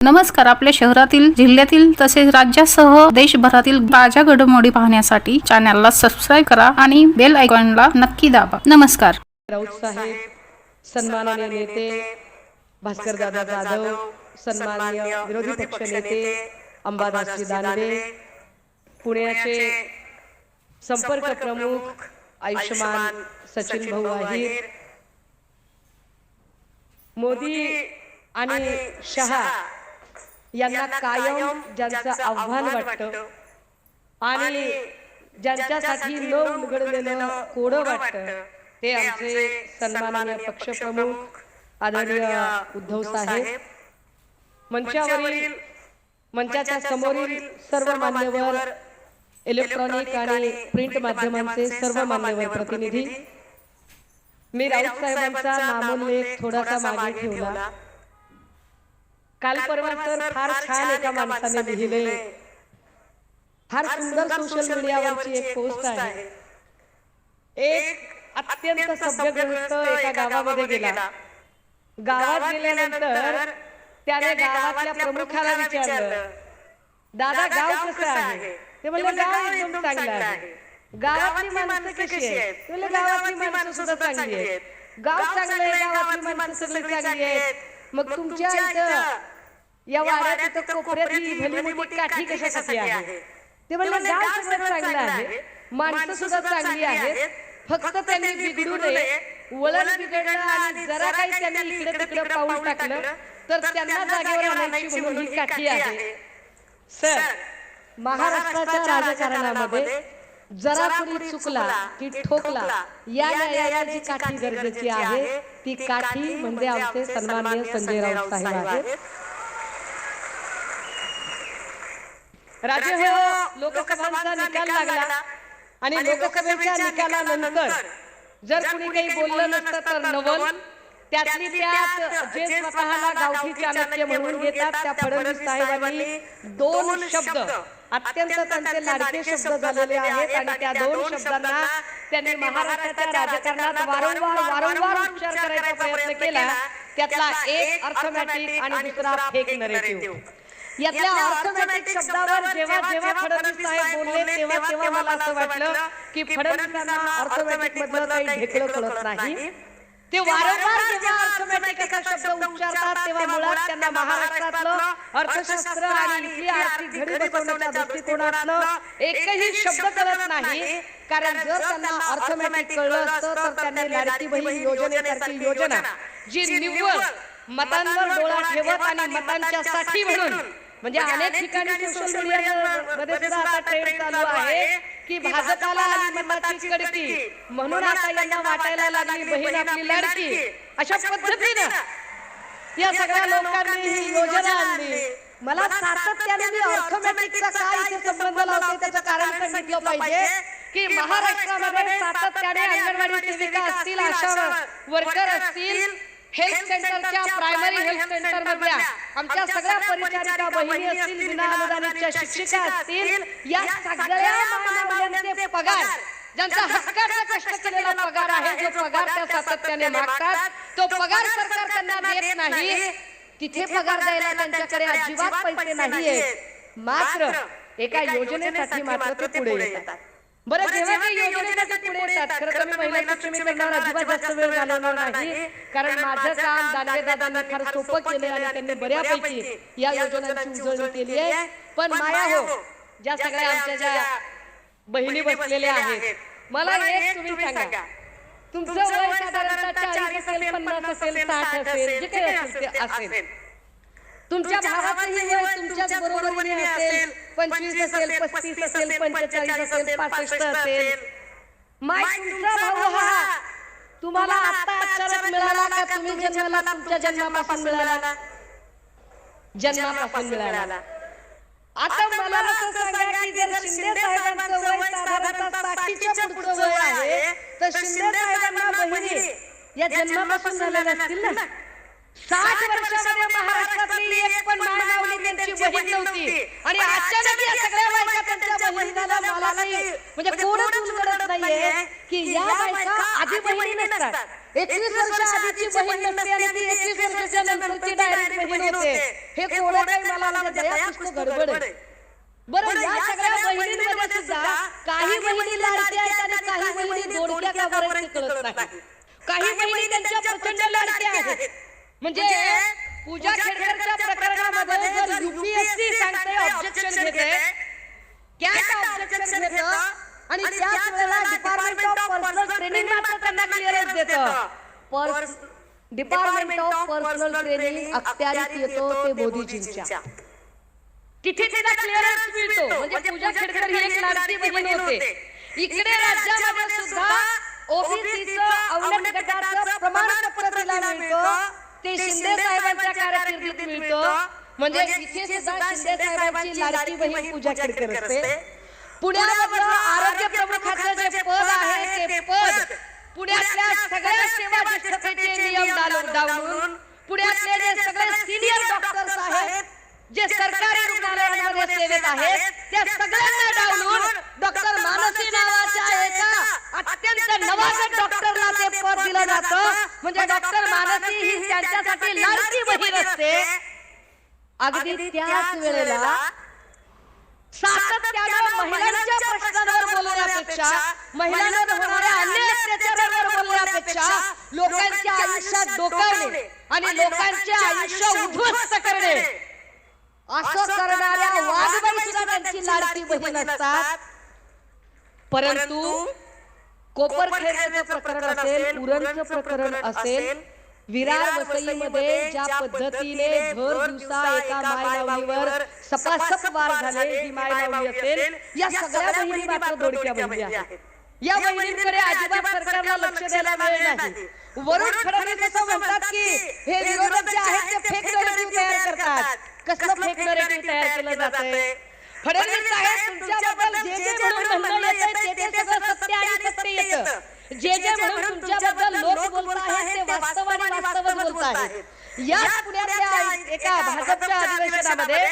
नमस्कार आपल्या शहरातील जिल्ह्यातील तसेच राज्यासह देशभरातील ताज्या घडामोडी पाहण्यासाठी चॅनलला सबस्क्राईब करा आणि बेल आयकॉनला नक्की दाबा. नमस्कार. राऊत साहेब सन्माननीय नेते भास्कर दादा जाधव सन्माननीय विरोधी पक्ष नेते अंबादासजी दानवे पुण्याचे संपर्क प्रमुख आयुष्यमान सचिन भाऊ आहिर मोदी आणि शहा यांना कायम ज्यांचं आव्हान वाटतं आणि ज्यांच्यासाठी न उलगडलेलं कोडं वाटतं ते आमचे सन्माननीय पक्षप्रमुख आदरणीय उद्धव साहेब. मंचावरील मंचाच्या समोरील सर्व मान्यवर इलेक्ट्रॉनिक आणि प्रिंट माध्यमांचे सर्व मान्यवर प्रतिनिधी. मी राऊत साहेबांचा नामोल्लेख थोडासा मागे ठेवला. काल परवा तर फार छान एका माणसाने लिहिले फार सुंदर सोशल मीडियावरची एक पोस्ट आहे. एक अत्यंत सभ्यग्रस्त एका गावामध्ये गेला. गावात गेल्यानंतर त्याने गावातल्या प्रमुखाला विचारलं दादा गाव कसं आहे? ते म्हणले गाव एकदम चांगलं आहे. गावातली माणसं कशी आहेत? गावातली माणसं सुद्धा चांगली आहेत? गाव चांगलं आहे गावातली माणसं सगळी चांगली आहेत. मग तुमच्या इथं या वाड्यात इथं कोपऱ्यात ही भली मोठी काठी कशासाठी आहे? ते म्हणले गाव सगळं चांगलं आहे. माणसं सुद्धा चांगली आहेत. फक्त त्यांनी बिघडू नये. वळण बिघडलं आणि जरा काही त्यांनी इकडे तिकडे पाऊल टाकलं तर त्यांना जागेवर आणायची म्हणून ही काठी आहे. सर महाराष्ट्राच्या राजकारणामध्ये जरा कुणी चुकला की ठोकला या न्यायाला जी काठी गरजेची आहे ती काठी म्हणजे आमचे सन्माननीय संजय राऊत साहेब आहेत. राजे हो लोकसभांचा निकाल लागला आणि लोकसभेच्या निकालानंतर जर कुणी काही बोललं नसतं तर नवल. त्यातली त्यात जे स्वतःला गावठी चाणक्य म्हणून घेतात त्या फडणवीस साहेबांनी दोन शब्द अत्यंत त्यांचे लाडके शब्द झालेले आहेत आणि त्या दोन शब्दांना त्यांनी महाराष्ट्राच्या राजकारणात वारंवार वारंवार उच्चार करायचा प्रयत्न केला. त्यातला एक अर्थमॅटिक आणि दुसरा फेक नरेटिव्ह यातल्या अर्थमॅटिक शब्दावर जेव्हा जेव्हा फडणवीस साहेब बोलले तेव्हा तेव्हा मला असं वाटलं की फडणवीसांना अर्थमॅटिक मधलं काही ढेकळं कळत नाही. ते वारंवार जेव्हा अर्थमॅटिक असा शब्द उच्चारतात तेव्हा मुळात त्यांना महाराष्ट्रातलं अर्थशास्त्र आणि इथली आर्थिक घडी बसवण्याच्या दृष्टिकोनातलं एकही शब्द कळत नाही. कारण जर त्यांना अर्थमॅटिक कळलं असतं तर त्यांनी लाडकी बहीण योजनेसारखी योजना जी निव्वळ मतांवर डोळा ठेवत आणि मतांच्या साठी म्हणून म्हणजे अनेक ठिकाणी सोशल मीडिया मध्ये सुद्धा आता ट्रेंड चालू आहे. की भाजपाला आली मताची कडकी. म्हणून आता यांना वाटायला लागली बहीण आपली लाडकी. अशा पद्धतीनं या सगळ्या लोकांनी ही योजना आणली. मला सातत्याने मी अर्थमॅटिकचा काय इथे संबंध लावते त्याचं कारण सांगितलं पाहिजे की महाराष्ट्रामध्ये सातत्याने अंगणवाडी सेविका असतील आशा वर्कर असतील हेल्थ सेंटरच्या प्रायमरी हेल्थ सेंटर मधल्या आमच्या सगळ्या परिचारिका बहिणी असतील विना अनुदानितच्या शिक्षिका असतील या सगळ्या पगार ज्यांचा हक्काचा कष्ट केलेला पगार आहे जो पगार त्या सातत्याने मागतात तो पगार सरकार त्यांना देत नाही. तिथे पगार द्यायला त्यांच्याकडे अजिबात पैसे नाहीयेत. मात्र एका योजनेसाठी मात्र ते पुढे येतात. बरं जेव्हा ते योजनेसाठी पुढे येतात खरं तर मी महिला सक्षमीकरणावर अजिबात जास्त वेळ घालवणार नाही कारण माझं काम दानवे दादांनी फार सोपं केलं आणि त्यांनी बऱ्यापैकी या योजनांची उजळणी केली आहे. पण माया हो ज्या सगळ्या आमच्या ज्या बहिणी बसलेल्या आहेत मला एक तुम्ही सांगा. तुमचं वय साधारणतः चाळीस असेल पन्नास असेल साठ असेल जे काही असेल ते असेल. तुमच्या भावाचंही वय तुमच्याच बरोबरीने असेल पंचवीस असेल पस्तीस असेल पंचेचाळीस असेल पासष्ट असेल. माय तुमचा भाऊ हा. तुम्हाला आता अचानक मिळाला का तुम्ही जन्माला तुमच्या जन्मापासून मिळाला? जन्मापासून मिळाला. आता मला असं सांगा की जर शिंदे साहेबांचं वय साधारणतः साठीच्या पुढचं वय आहे तर शिंदे साहेबांना बहिणी या जन्मापासून झालेल्या असतील ना? साठ वर्षामध्ये महाराष्ट्रातली एक पण माऊली त्यांची बहीण नव्हती. आणि अचानक या सगळ्या बायका त्यांच्या बहिणीला मला काही म्हणजे कोणच उलगडत नाहीये की या बायका आधी बहिणी नसतात. एकवीस वर्ष आधीची बहीण नसते आणि ती एकवीस वर्षाच्या नंतरची डायरेक्ट बहीण होते हे कोण काही मला म्हणजे दया पुस्तक गडबड आहे. बरं या सगळ्या बहिणींमध्ये सुद्धा काही बहिणी लाडक्या आहेत आणि काही बहिणी दोडक्या का बरं कळत नाही काही बहिणी त्यांच्या प्रचंड लाडक्या आहेत म्हणजे पूजा खेडकरच्या प्रकरणामध्ये जर युपीएससी सांगते ऑब्जेक्शन घेते कॅट ऑब्जेक्शन घेतं आणि त्याच वेळेला डिपार्टमेंट ऑफ पर्सनल ट्रेनिंग मात्र त्यांना क्लिअरन्स देतं. डिपार्टमेंट ऑफ पर्सनल ट्रेनिंग अखत्यारीत येतो ते मोदीजींच्या तिथे तिला क्लिअरन्स मिळतो. म्हणजे पूजा खेडकर ही एक लाडकी बहीण होते. इकडे राज्यामध्ये सुद्धा ओबीसीचं अवलट गटाचं प्रमाणपत्र तिला मिळतं. ते शिंदे साहेबांच्या कारकिर्दीत मिळतं. म्हणजे इथे सुद्धा शिंदे साहेबांची लाडकी बहीण पूजा खेडकर असते. पुण्यामधलं आरोग्य प्रमुखाचं जे पद आहे ते पद पुण्यातल्या सगळ्या सेवा नियम डाल- डावलून पुण्यातले जे सगळे सिनियर डॉक्टर्स आहेत जे सरकारी रुग्णालयांमध्ये सेवेत आहेत त्या सगळ्यांना डावलून डॉक्टर मानसी नावाच्या एका अत्यंत नवागत डॉक्टरला ते पद दिलं जातं. म्हणजे डॉक्टर मानसी ही त्यांच्यासाठी लाडकी बहीण असते. अगदी त्याच वेळेला सातत्यानं महिलांच्या प्रश्नांवर बोलण्यापेक्षा महिलांवर होणाऱ्या अन्य अत्याचारांवर बोलण्यापेक्षा लोकांच्या आयुष्यात डोकावणे आणि लोकांचे आयुष्य उद्ध्वस्त करणे. असं करणाऱ्या वाघबाई सुद्धा त्यांची लाडकी बहीण असतात. परंतु कोपरखेडचं प्रकरण असेल उरणचं प्रकरण असेल विरार वसईमध्ये ज्या पद्धतीने भर दिवसा एका माय माऊलीवर सपासप वार झाले ही माय माऊली असेल या सगळ्या बहिणी मात्र दोडक्या बहिणी आहेत. या बहिणींकडे अजिबात सरकारला लक्ष द्यायला वेळ नाही. वरून फडणवीस असं म्हणतात की हे विरोधक जे आहेत ते फेक नरेटिव्ह तयार करतात. कसलं फेक नरेटिव्ह तयार केलं जातंय? फडणवीस साहेब तुमच्याबद्दल जे जे म्हणून म्हणलं येतंय ते ते सगळं सत्य आणि सत्य येतं. जे जे म्हणून तुमच्याबद्दल लोक बोलत आहेत ते वास्तव आणि वास्तवच बोलत आहेत. याच पुण्यातल्या एका भाजपच्या अधिवेशनामध्ये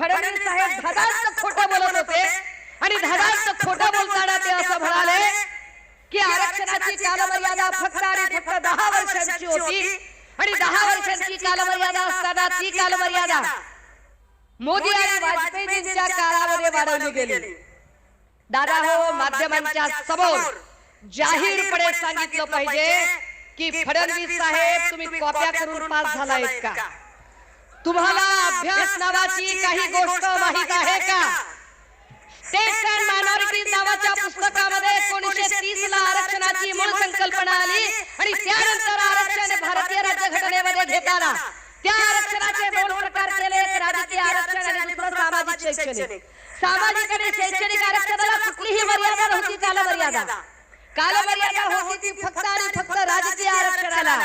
फडणवीस साहेब धडास्त खोटं बोलत होते आणि धडास्त खोटं बोलताना ते असं म्हणाले की आरक्षणाची कालमर्यादा फक्त आणि फक्त दहा वर्षांची होती. आणि दहा वर्षांची कालमर्यादा असताना ती कालमर्यादा मोदी आणि वाजपेयींच्या काळामध्ये वाढवली गेली. दादा हो माध्यमांच्या समोर जाहीरपणे सांगितलं पाहिजे की फडणवीस साहेब तुम्ही कॉप्या करून पास झालायत का? तुम्हाला अभ्यास नावाची काही गोष्ट माहीत आहे का? टेस्ट अँड मायनॉरिटीज नावाच्या पुस्तकामध्ये एकोणीसशे तीस ला आरक्षणाची मूळ संकल्पना आली आणि त्यानंतर आरक्षण भारतीय राज्यघटनेमध्ये घेताना त्या आरक्षणाचे दोन प्रकार केले एक राजकीय आरक्षण आणि दुसरं सामाजिक शैक्षणिक. सामाजिक आणि शैक्षणिक आरक्षणाला कुठलीही मर्यादा नव्हती कालमर्यादा. कालमर्यादा होती ती फक्त आणि फक्त राजकीय आरक्षणाला.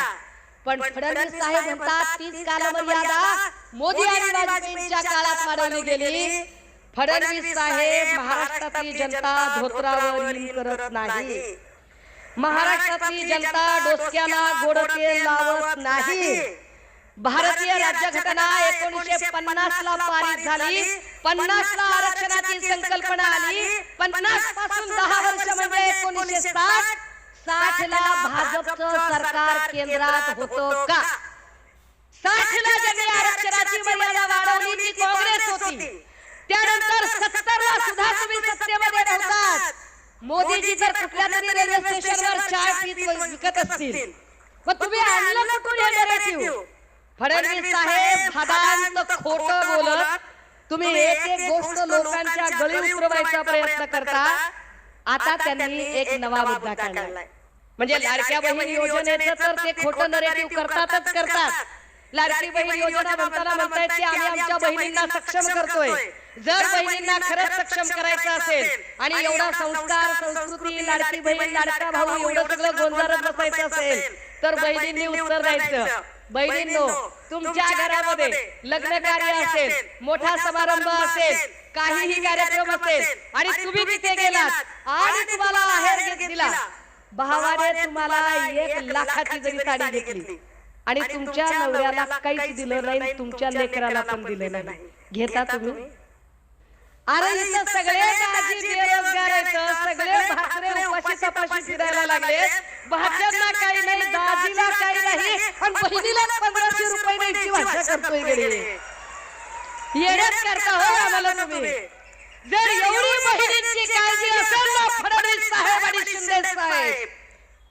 पण फडणवीस साहेब म्हणतात तीच कालमर्यादा मोदी आणि वाजपेयींच्या काळात वाढवली गेली. फडणवीस साहेब महाराष्ट्रातली जनता धोत्रावर करत नाही. महाराष्ट्रातली जनता डोसक्याला गोडके लावत नाही. भारतीय राज्यघटना एकोणीसशे पन्नास ला पारित झाली. पन्नास ला आरक्षणाची संकल्पना आली. पन्नासपासून दहा वर्ष म्हणजे एकोणीसशे साठ. साठ. ला भाजपचं सरकार केंद्रात होतं का? साठ ला ज्यांनी आरक्षणाची मर्यादा वाढवली ती काँग्रेस होती. त्यानंतर सत्तर ला सुद्धा तुम्ही सत्तेमध्ये नव्हतात मोदीजी जर कुठल्या तरी रेल्वे स्टेशनवर चाय पीत विकत असतील मग तुम्ही आणलं कुठून हे नरेटिव्ह फडणवीस साहेब हदांत खोट बोलत तुम्ही एक एक गोष्ट लोकांच्या गळी उतरवायचा प्रयत्न करता. आता त्यांनी एक नवा मुद्दा काढलाय. म्हणजे लाडक्या बहीण योजनेचं तर ते खोटं नरेटिव्ह करतातच करतात. लाडकी बहीण योजना म्हणताना म्हणतायत की आम्ही आमच्या बहिणींना सक्षम करतोय. जर बहिणींना खरंच सक्षम करायचं असेल आणि एवढा संस्कार संस्कृती लाडकी बहीण लाडका भाऊ एवढं सगळं गोंजारत बसायचं असेल तर बहिणींनी उत्तर द्यायचं. बहिणींनो तुमच्या घरामध्ये लग्न कार्य असेल मोठा समारंभ असेल काहीही कार्यक्रम असेल आणि तुम्ही तिथे गेलात आणि तुम्हाला आहेर घेत दिला. भावाने तुम्हाला एक लाखाची जरी साडी घेतली. आणि तुमच्या नवऱ्याला काहीच दिलं नाही तुमच्या लेकराला पण दिलं नाही. घेता तुम्ही? अरे सगळे दाजी बेरोजगार आहेत सगळे भाकरे उपाशी तपाशी फिरायला लागले. भाज्यांना काही नाही दाजीला काही नाही आणि बहिणीला पंधराशे रुपये द्यायची भाषा करतोय येण्यात करता हो आम्हाला तुम्ही. जर एवढी बहिणींची काळजी असेल ना फडणवीस साहेब आणि शिंदे साहेब.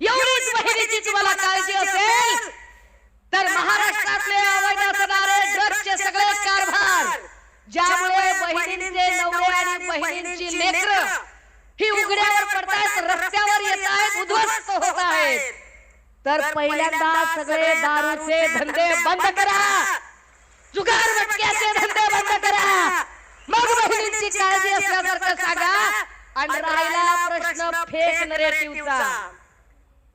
एवढीच बहिणीची तुम्हाला काळजी असेल तर महाराष्ट्रातले अवैध असणारे ड्रग्सचे सगळे कारभार ज्यामुळे बहिणींचे नवरे आणि बहिणींची लेकर ही उघड्यावर पडतायत रस्त्यावर येत आहेत उद्ध्वस्त होत आहेत. तर पहिल्यांदा सगळे दारूचे धंदे बंद करा. जुगार मटक्याचे धंदे बंद करा. मग बहिणींची काळजी असल्यासारखं सांगा. आणि राहिला प्रश्न फेक नरेटिव्हचा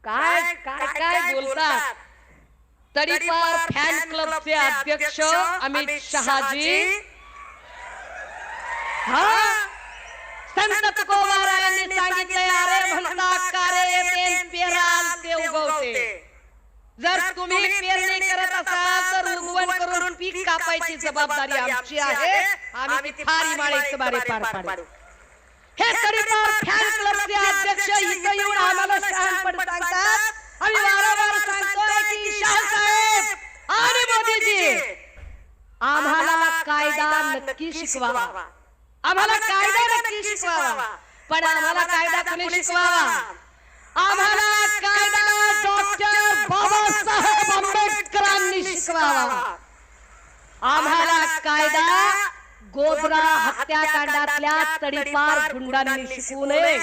काय काय काय बोलतात? तडीपार फॅन क्लबचे अध्यक्ष अमित शहाजी. हा? संत तुकोबारायांनी सांगितलंय अरे म्हणता कारे येते पेराल ते उगवते. जर तुम्ही पेरणी करत असाल तर उगवण करून पीक कापायची जबाबदारी आमची आहे. आम्ही ती फारी माळीचं बारे पार पाडू. हे तडीपार फॅन क्लबचे अध्यक्ष इथं येऊन आम्हाला शहाणपण सांगतात आम्ही वारंवार सांगतोय की शाह साहेब आणि मोदीजी आम्हाला कायदा नक्की शिकवावा. आम्हाला कायदा नक्की शिकवावा. पण आम्हाला कायदा कोणी शिकवावा. आम्हाला कायदा डॉक्टर बाबासाहेब आंबेडकरांनी शिकवावा. आम्हाला कायदा गोधरा हत्याकांडातल्या तडीपार गुंडांनी शिकवू नये.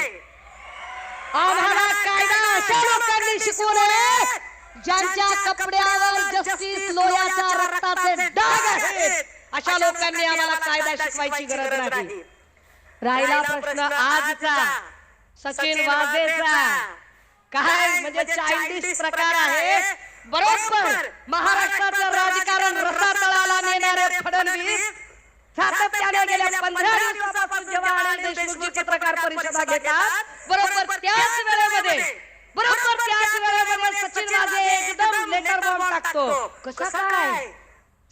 आम्हाला कायदा अशा लोकांनी शिकवू नये ज्यांच्या कपड्यावर जस्टिस लोयाच्या रक्ताचे डाग आहेत. अशा लोकांनी आम्हाला कायदा शिकवायची गरज नाही. राहिला प्रश्न आजचा. सचिन वाजेचा काय? म्हणजे चायल्डिश प्रकार आहे. बरोबर. महाराष्ट्राचं राजकारण रसातळाला नेणारे फडणवीस. सातत्याने गेल्या पंधरा दिवसापासून जेव्हा देशमुखची पत्रकार परिषदा घेतात. बरोबर त्याच वेळेमध्ये. बरोबर त्याच वेळेमध्ये सचिन वाजे एकदम लेटर बॉम्ब टाकतो. कसा काय?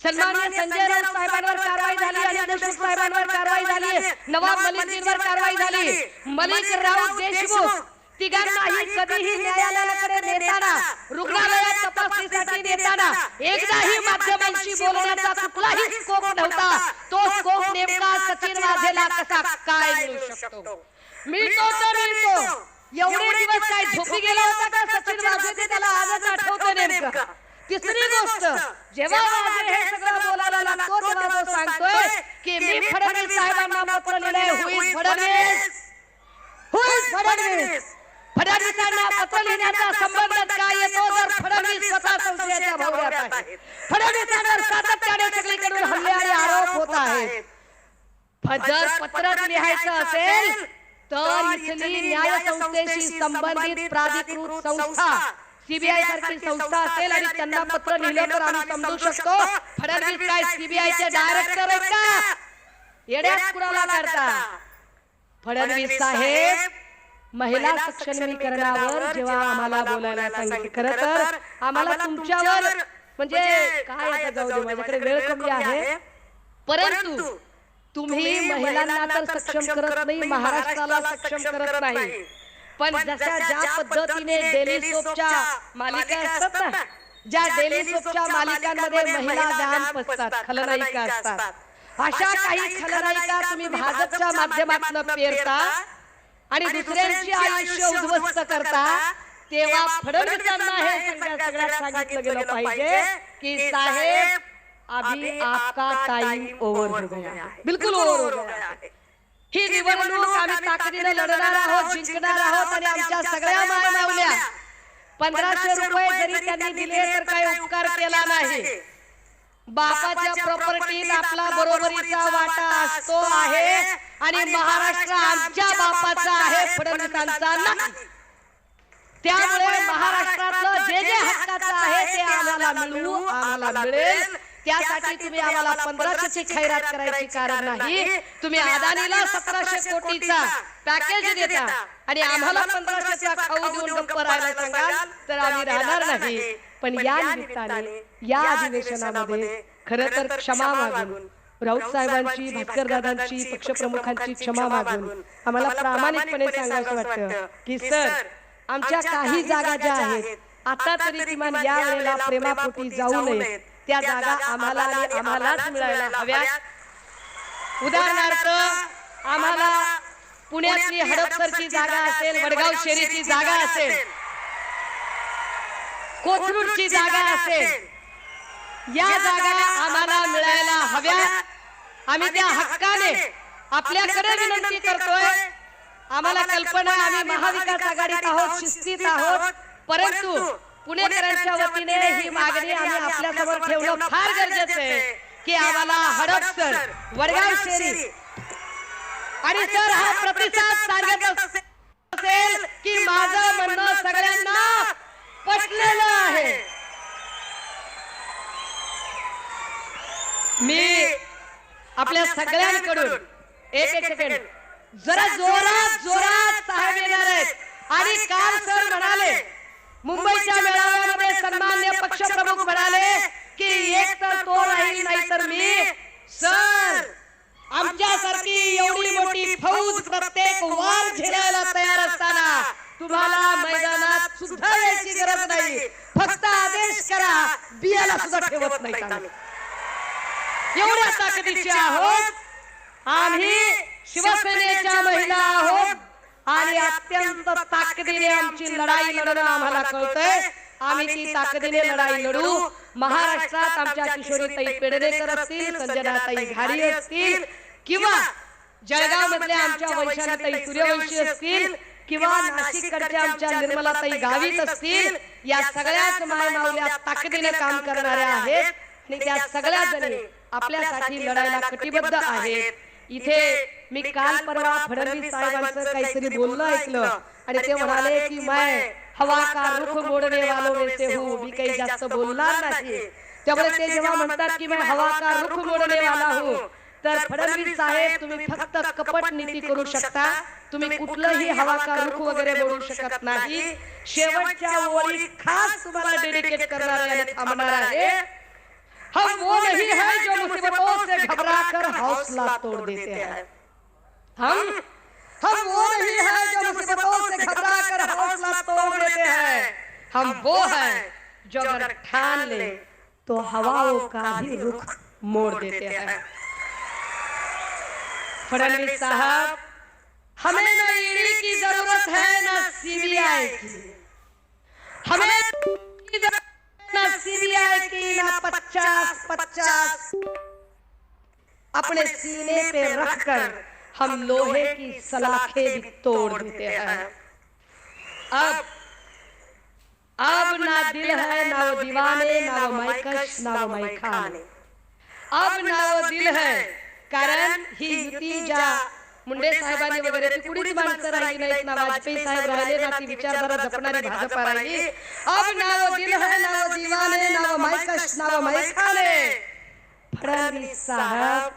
सन्मान्य संजय राऊत साहेबांवर कारवाई झाली आणि देशमुख साहेबांवर कारवाई झाली. नवाब मलिकजींवर कारवाई झाली. मलिक राऊत देशमुख तिघांनाही कधीही न्यायालयाकडे नेताना रुग्णालयात तपासणीसाठी नेताना एकदाही माध्यमांशी बोलण्याचा कुठलाही स्कोप नव्हता. तो स्कोप नेमका सचिन वाझेला कसा काय मिळू शकतो? मिळतो तर मिळतो. एवढे दिवस काय झोपी गेला होता का सचिन वाझे त्याला आजच आठवतं नेमकं. तिसरी गोष्ट जेव्हा वाजे हे सगळं बोलायला लागतो तेव्हा तो सांगतोय की मी फडणवीस साहेबांना पत्र लिहिलंय हुई फडणवीस. हुई फडणवीस. फडणवीसांना पत्र लिहिण्याचा संबंध काय येतो जर फडणवीस स्वतः संशयाच्या भोवऱ्यात आहेत. फडणवीसांवर सातत्याने सगळीकडून हल्ले आणि आरोप होत आहेत. जर पत्रच लिहायचं असेल तर इथली न्याय संस्थेशी संबंधित प्राधिकृत संस्था सीबीआय सारखी संस्था असेल आणि त्यांना पत्र लिहिलं तर आम्ही समजू शकतो. फडणवीस काय डायरेक्टर आहेत का? येड्यात कुणाला करता? फडणवीस साहेब महिला सक्षमीकरणावर जेव्हा आम्हाला बोलायला सांगितलं खरं तर आम्हाला तुमच्यावर म्हणजे काय आता जाऊ दे माझ्याकडे वेळ कमी आहे. परंतु तुम्ही महिलांना तर सक्षम करत नाही महाराष्ट्राला सक्षम करत नाही. पण जशा ज्या पद्धतीने डेली सोपच्या मालिका असतात ना ज्या डेली सोपच्या मालिकांमध्ये महिला व्यायाम पसतात खलनायिका असतात. अशा काही खलनायिका तुम्ही भाजपच्या माध्यमातून पेरता आणि दुसऱ्यांची आयुष्य उद्ध्वस्त करता तेव्हा फडणवीसांना हे सगळ्या सगळ्यात सांगितलं गेलं पाहिजे की साहेब अभी आपका टाइम ओव्हर हो गया है. बिलकुल ओव्हर हो गया है. निवडणूक आम्ही ताकदीने लढणार आहोत जिंकणार आहोत आणि आमच्या सगळ्या माय मावल्या पंधराशे रुपये जरी त्यांनी दिले तर काही उपकार केला नाही. बापाच्या प्रॉपर्टीत आपला बरोबरीचा वाटा असतो आहे आणि महाराष्ट्र आमच्या बापाचा आहे फडणवीसांचा नाही. त्यामुळे महाराष्ट्रातलं जे जे हक्काचं आहे ते आम्हाला मिळू आम्हाला मिळेल. त्यासाठी तुम्ही आम्हाला पंधराशेची खैरात करायची कारण नाही. तुम्ही अदानीला सतराशे कोटीचा पॅकेज देता. आणि आम्हाला पंधराशेचा खाऊ देऊन गप्प राहायला सांगाल तर आम्ही राहणार नाही. पण या निमित्ताने या अधिवेशनामध्ये खरं तर क्षमा मागून राऊत साहेबांची भास्कर दादांची पक्षप्रमुखांची क्षमा मागून आम्हाला प्रामाणिकपणे सांगायचं वाटतं की सर आमच्या काही जागा ज्या आहेत आता तरी किमान या वेळेला प्रेमापोटी जाऊ नये त्या जागा आम्हाला आणि आम्हालाच मिळायला हव्यात. उदाहरणार्थ आम्हाला पुण्यातली हडपसरची जागा असेल वडगाव शेरीची जागा असेल. कोथरूडची जागा असेल. या जागा आम्हाला मिळायला हव्यात. आम्ही त्या हक्काने आपल्याकडे विनंती करतोय. आम्हाला कल्पना आम्ही महाविकास आघाडीत आहोत शिस्तीत आहोत. परंतु पुणेकरांच्या वतीने ही मागणी आम्ही आपल्यासमोर ठेवणं फार गरजेचं आहे की आम्हाला हडपसर वडगाव शेरी आणि सर हा प्रतिसाद सांगत असे- असेल की माझं म्हणणं सगळ्यांना पटलेलं आहे. मी आपल्या सगळ्यांकडून एक एक सेकंड जरा जोरात जोरात साहेब येणार आहेत आणि काल सर म्हणाले मुंबईच्या मेळाव्यामध्ये सन्मान्य पक्षप्रमुख म्हणाले की एक तर तो राहील नाही तर मी. सर आमच्यासारखी एवढी मोठी फौज प्रत्येक वार झेलायला तयार असताना तुम्हाला मैदानात सुद्धा यायची गरज नाही. फक्त आदेश करा बियाला सुद्धा ठेवत नाही एवढ्या ताकदीचे आहोत. आम्ही शिवसेनेच्या महिला आहोत. आणि अत्यंत ताकदीने आमची लढाई लढणं आम्हाला कळतंय. आम्ही ती ताकदीने लढाई लढू. महाराष्ट्रात आमच्या किशोरीताई पेडणेकर असतील संजनाताई घारी असतील किंवा जळगाव मधल्या आमच्या वैशालीताई सूर्यवंशी असतील किंवा नाशिककडच्या आमच्या निर्मलाताई गावीत असतील या सगळ्याच माय माऊल्या ताकदीने काम करणाऱ्या आहेत. आणि त्या सगळ्या जणी आपल्यासाठी लढायला कटिबद्ध आहेत. इथे मी काल परवा फडणवीस साहेबांचं काहीतरी बोलणं ऐकलं. आणि ते म्हणाले की मैं हवा का रुख मोडने वालों में से हूँ मी काही जास्त बोलणार नाही. त्यामुळे ते जेव्हा म्हणतात की मैं हवा का रुख मोडने वाला हूँ तर फडणवीस साहेब तुम्ही फक्त कपट नीती करू शकता. तुम्ही कुठलंही हवा का रुख वगैरे बोलू शकत नाही. शेवटच्या ओळी खास तुम्हाला डेडिकेट करणार आहे थांबणार आहे. हम वो नहीं है जो मुसीबतों से घबरा कर हौसला तोड़ देते हैं। हम हम वो नहीं है जो मुसीबतों से घबरा कर हौसला तोड़ देते हैं। हम वो हैं जो अगर ठान ले तो हवाओं का भी रुख मोड़ देते हैं। फडणवीस साहब हमें न ईडी की ज़रूरत है न सीबीआई की। हमें सीबीआई की न पचास पचास। अपने सीने पे रखकर हम लोहे की सलाखें भी तोड़ देते हैं। अब अब ना दिल है, ना वो दीवाने, ना वो मैकश ना वो मैखाने अब ना वो दिल है, कारण ही ज्या मुंडे साहेबांनी वगैरे ती कुणीच माणसं राहिली नाहीत. ना वाजपेयी साहेब राहिले ना ती विचारधारा जपणारी भाजपा राहिली. अब नाव दिल है नाव दिवाने नाव ना नाव मैकश फडणवीस साहब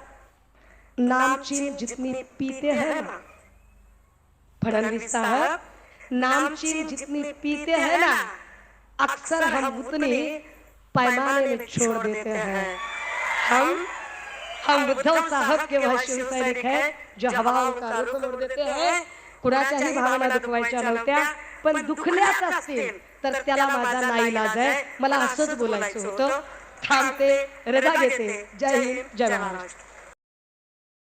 नामचीन जितनी पीते हैं ना. फडणवीस साहब नामचीन जितनी पीते हैं ना. अक्सर हम उतनी पैमाने में छोड़ देते हैं. हम हम उद्धव साहब के वह शिवसैनिक है जो हवाओं का रुख मोड देते हैं कुणाच्याही भावना दुखवायच्या नव्हत्या पण दुखल्याच असतील तर त्याला माझा नाईलाज आहे मला असंच बोलायचं होतं. थांबते रजा घेते. जय हिंद जय महाराष्ट्र.